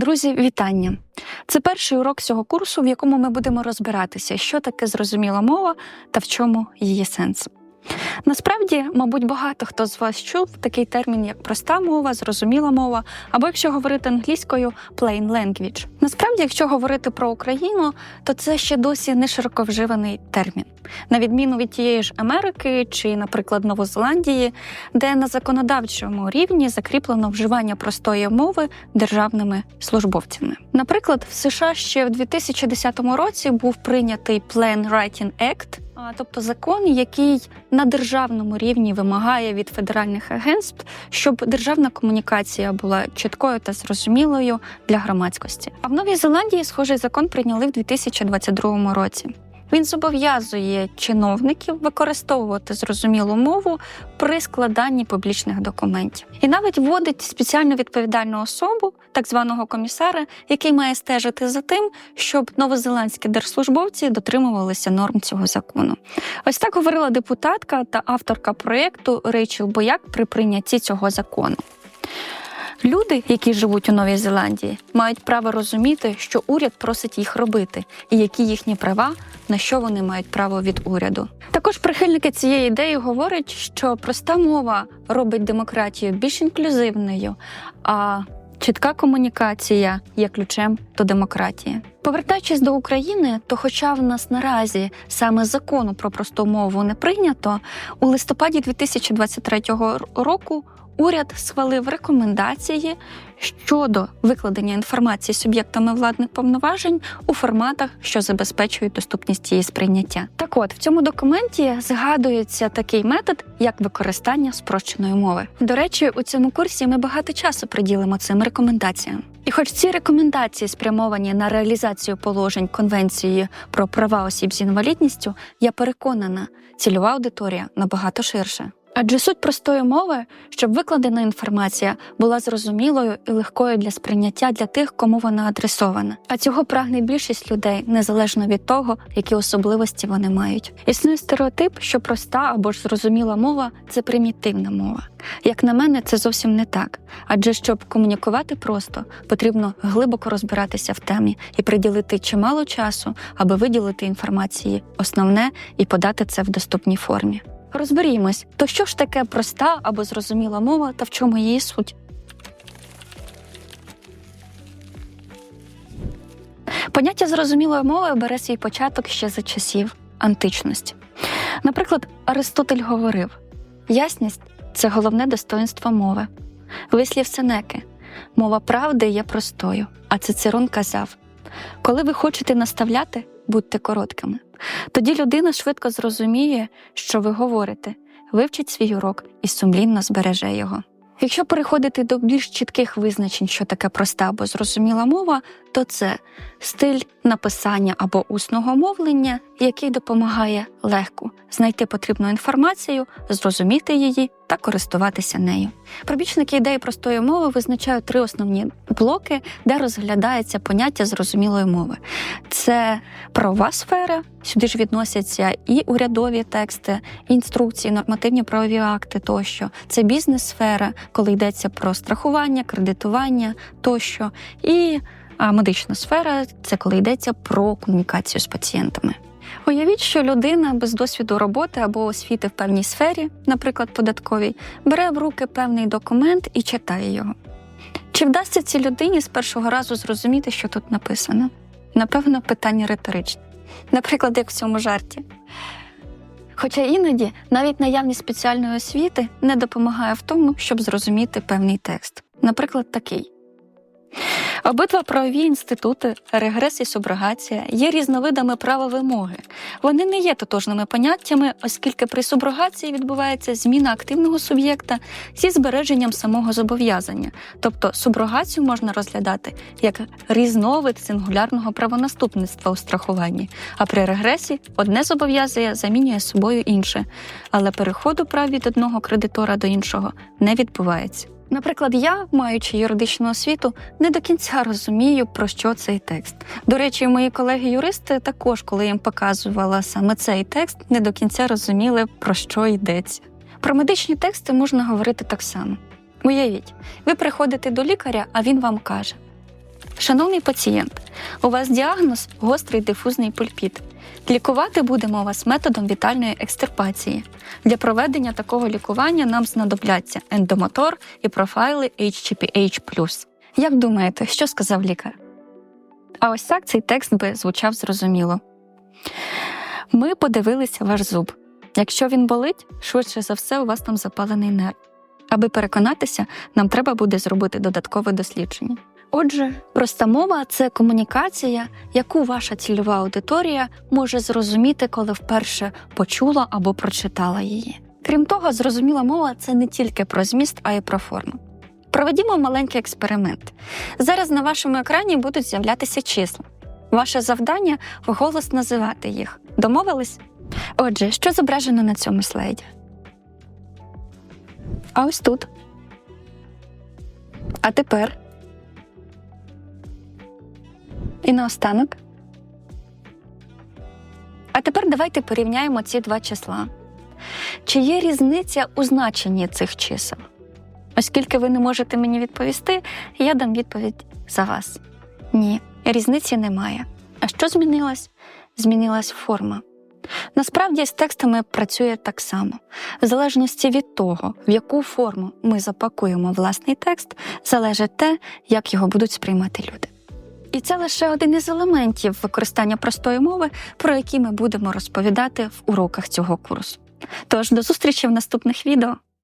Друзі, вітання! Це перший урок цього курсу, в якому ми будемо розбиратися, що таке зрозуміла мова та в чому її сенс. Насправді, мабуть, багато хто з вас чув такий термін, як проста мова, зрозуміла мова, або якщо говорити англійською plain language. Насправді, якщо говорити про Україну, то це ще досі не широко вживаний термін, на відміну від тієї ж Америки чи, наприклад, Новозеландії, де на законодавчому рівні закріплено вживання простої мови державними службовцями. Наприклад, в США ще в 2010 році був прийнятий Plain Writing Act, тобто закон, який на державному рівні вимагає від федеральних агентств, щоб державна комунікація була чіткою та зрозумілою для громадськості. А в Новій Зеландії схожий закон прийняли в 2022 році. Він зобов'язує чиновників використовувати зрозумілу мову при складанні публічних документів і навіть вводить спеціально відповідальну особу, так званого комісара, який має стежити за тим, щоб новозеландські держслужбовці дотримувалися норм цього закону. Ось так говорила депутатка та авторка проєкту Рейчел Бояк при прийнятті цього закону. Люди, які живуть у Новій Зеландії, мають право розуміти, що уряд просить їх робити, і які їхні права, на що вони мають право від уряду. Також прихильники цієї ідеї говорять, що проста мова робить демократію більш інклюзивною, а чітка комунікація є ключем до демократії. Повертаючись до України, то, хоча в нас наразі саме закону про просту мову не прийнято, у листопаді 2023 року уряд схвалив рекомендації щодо викладення інформації суб'єктами владних повноважень у форматах, що забезпечують доступність її сприйняття. Так от в цьому документі згадується такий метод, як використання спрощеної мови. До речі, у цьому курсі ми багато часу приділимо цим рекомендаціям. І хоч ці рекомендації спрямовані на реалізацію положень Конвенції про права осіб з інвалідністю, я переконана, цільова аудиторія набагато ширша. Адже суть простої мови, щоб викладена інформація була зрозумілою і легкою для сприйняття для тих, кому вона адресована. А цього прагне більшість людей незалежно від того, які особливості вони мають. Існує стереотип, що проста або ж зрозуміла мова це примітивна мова. Як на мене, це зовсім не так. Адже щоб комунікувати просто, потрібно глибоко розбиратися в темі і приділити чимало часу, аби виділити інформації основне і подати це в доступній формі. Розберімось, то що ж таке проста або зрозуміла мова та в чому її суть? Поняття зрозумілої мови бере свій початок ще за часів античності. Наприклад, Аристотель говорив: ясність це головне достоинство мови. Вислів Сенеки мова правди є простою, а Цицерон казав: коли ви хочете наставляти, будьте короткими. Тоді людина швидко зрозуміє, що ви говорите, вивчить свій урок і сумлінно збереже його. Якщо переходити до більш чітких визначень, що таке проста або зрозуміла мова, то це стиль написання або усного мовлення, який допомагає легко знайти потрібну інформацію, зрозуміти її та користуватися нею. Пробічники ідеї простої мови визначають три основні блоки, де розглядається поняття зрозумілої мови. Це правова сфера, сюди ж відносяться і урядові тексти, інструкції, нормативні правові акти тощо. Це бізнес-сфера, коли йдеться про страхування, кредитування тощо. І медична сфера це коли йдеться про комунікацію з пацієнтами. Уявіть, що людина без досвіду роботи або освіти в певній сфері, наприклад, податковій, бере в руки певний документ і читає його. Чи вдасться цій людині з першого разу зрозуміти, що тут написано? Напевно, питання риторичне. Наприклад, як в цьому жарті. Хоча іноді навіть наявність спеціальної освіти не допомагає в тому, щоб зрозуміти певний текст. Наприклад, такий. Обидва правові інститути, регрес і суброгація, є різновидами права вимоги. Вони не є тотожними поняттями, оскільки при суброгації відбувається зміна активного суб'єкта зі збереженням самого зобов'язання. Тобто суброгацію можна розглядати як різновид сингулярного правонаступництва у страхуванні, а при регресі одне зобов'язання замінює собою інше, але переходу прав від одного кредитора до іншого не відбувається. Наприклад, я, маючи юридичну освіту, не до кінця розумію, про що цей текст. До речі, мої колеги-юристи також, коли їм показувала саме цей текст, не до кінця розуміли, про що йдеться. Про медичні тексти можна говорити так само. Уявіть, ви приходите до лікаря, а він вам каже: Шановний пацієнт, у вас діагноз гострий дифузний пульпіт. Лікувати будемо вас методом вітальної екстирпації. Для проведення такого лікування нам знадобляться ендомотор і профайли HGPH+. Як думаєте, що сказав лікар? А ось так цей текст би звучав зрозуміло. Ми подивилися ваш зуб. Якщо він болить, швидше за все, у вас там запалений нерв. Аби переконатися, нам треба буде зробити додаткове дослідження. Отже, проста мова це комунікація, яку ваша цільова аудиторія може зрозуміти, коли вперше почула або прочитала її. Крім того, зрозуміла мова це не тільки про зміст, а й про форму. Проведімо маленький експеримент. Зараз на вашому екрані будуть з'являтися числа. Ваше завдання вголос називати їх. Домовились? Отже, що зображено на цьому слайді? А ось тут. А тепер. І наостанок. А тепер давайте порівняємо ці два числа. Чи є різниця у значенні цих чисел? Оскільки ви не можете мені відповісти, я дам відповідь за вас. Ні, різниці немає. А що змінилось? Змінилась форма. Насправді з текстами працює так само. В залежності від того, в яку форму ми запакуємо власний текст, залежить те, як його будуть сприймати люди. І це лише один із елементів використання простої мови, про які ми будемо розповідати в уроках цього курсу. Тож до зустрічі в наступних відео.